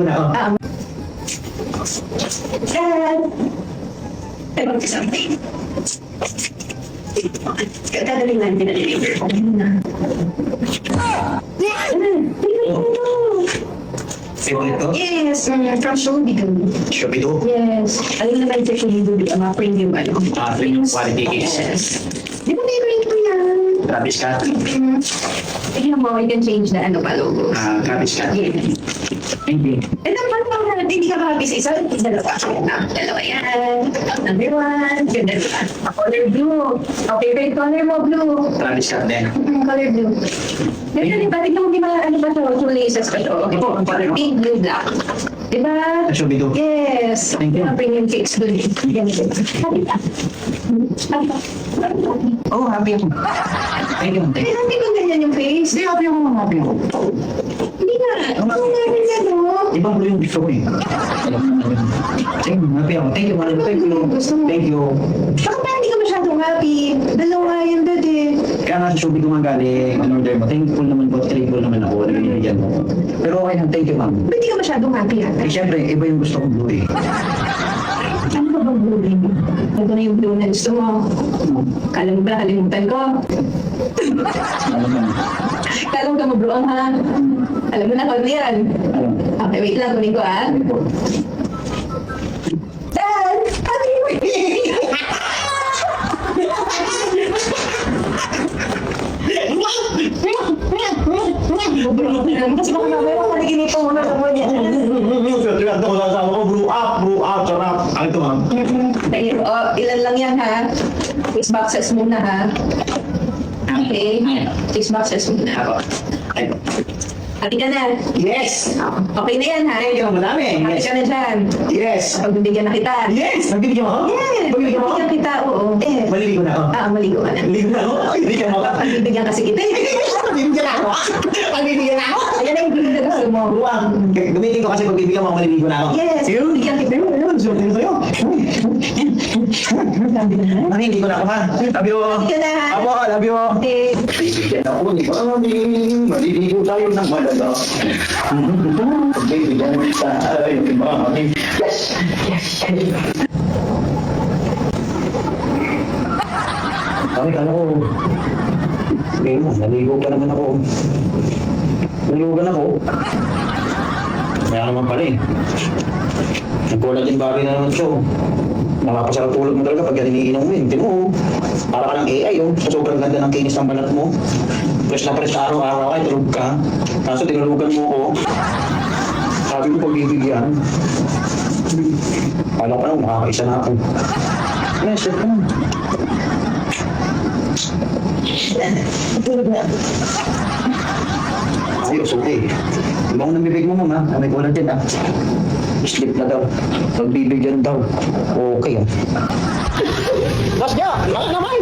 Maliligo na ako. Ah. Dad! Ay, mag-isang Dadalhin lang, dinadeliver. Ko? Yes, mm, from Showbido. Shopee Yes. Alam naman sa Showbido, di ba, mga premium ano. Ah, premium quality case. Yes. Di ba favorite ko yan? Travis Scott. Mm. Tignan mo, you can change na ano pa logo. Ah, Travis Scott. Yes. Hindi. Eh, naman lang na, hindi ka makabis isa, dalawa. Na, dalawa yan. Number one, yung dalawa. A color blue. A favorite color mo, blue. Travis Scott din. Mm, color blue. Ganun din ba? Tignan mo, di ba, ano ba ito? Two laces pa ito. Ito, ang color pink, blue, black. Di ba? Sa Shopee Yes. Thank you. Ang premium cakes doon. Ganito. Happy ka? Happy ka? Oh, happy ako. Thank you. Eh, hindi ko ganyan yung face. Hindi, happy ako. Happy ako. Ano nga rin yan, no? Ibang blue yung gusto ko eh. Thank you, happy ako. Thank you, Mari. Thank you. Thank you. Parang hindi ka masyadong happy? Dalawa yan, dad eh. Kaya nga sa Shopee ko nga galing, ano order mo. Thankful naman po, thankful naman ako na binibigyan mo. Pero okay lang, thank you, ma'am. Ba't di ka masyadong happy, ha? Eh, syempre, iba yung gusto kong blue eh. Ano ba bang blue rin? Ito na yung blue na gusto mo. Kala mo ba, kalimutan ko? Ano? Kala mo ka mabluang, ha? Alam mo na kung ano yan. Okay, wait lang, kunin ko, ha? Dad! Happy Kasi baka mamaya ako panaginip mo na sa mo niya. Ito ko sa asawa ko, brew up, brew up, sarap. Ang ito, ma'am. Oh, ilan lang yan ha? Six boxes muna ha? Okay. Six boxes muna. Ako. Ay, Ka na? Yes! Okay na yan ha? Thank you, madami. Happy Yes. ka na dyan? Yes! Pagbibigyan na kita. Yes! Nagbibigyan mo ako? Yes! Pagbibigyan mo ako? Pagbibigyan kita, oo. Eh. Maliligo na ako. Ah, maligo ka na. Maliligo na ako? Pagbibigyan mo ako? Pagbibigyan kasi kita eh. Pagbibigyan na ako? Pagbibigyan na ako? Ayan na yung bigyan na gusto mo. Buwang. Gamitin ko kasi pagbibigyan mo ako, maliligo na ako. Yes! Yun. Bigyan kita. Yun, suot din sa'yo. Maliligo na ako ha. Love you. Ka na? Apo, love you. Okay. Bibigyan ako ni Mami, maliligo tayo ng malaga. Bibigyan tayo ni Mami. Yes! Yes! Kami kala ko, sabihin mo, naligo pa naman ako. Naligo ka na ako. Kaya naman pala eh. Nagkulat din bagay na naman siya. oh. Nakapasarap tulog mo talaga pag yan iniinom mo yun. Mo, oh. para ka ng AI oh. Sa sobrang ganda ng kinis ng balat mo. Fresh na fresh na araw-araw ay tulog ka. Kaso tinulugan mo ako. Sabi ko pagbibigyan. Kala ko lang, makakaisa na ako. Yes, sir. Tulog na. Ayos, Ibang nang bibig mo, mama. Ah, May kulat din, ah. Sleep na daw. Pagbibigyan daw. Okay, ah. Niya, ano naman?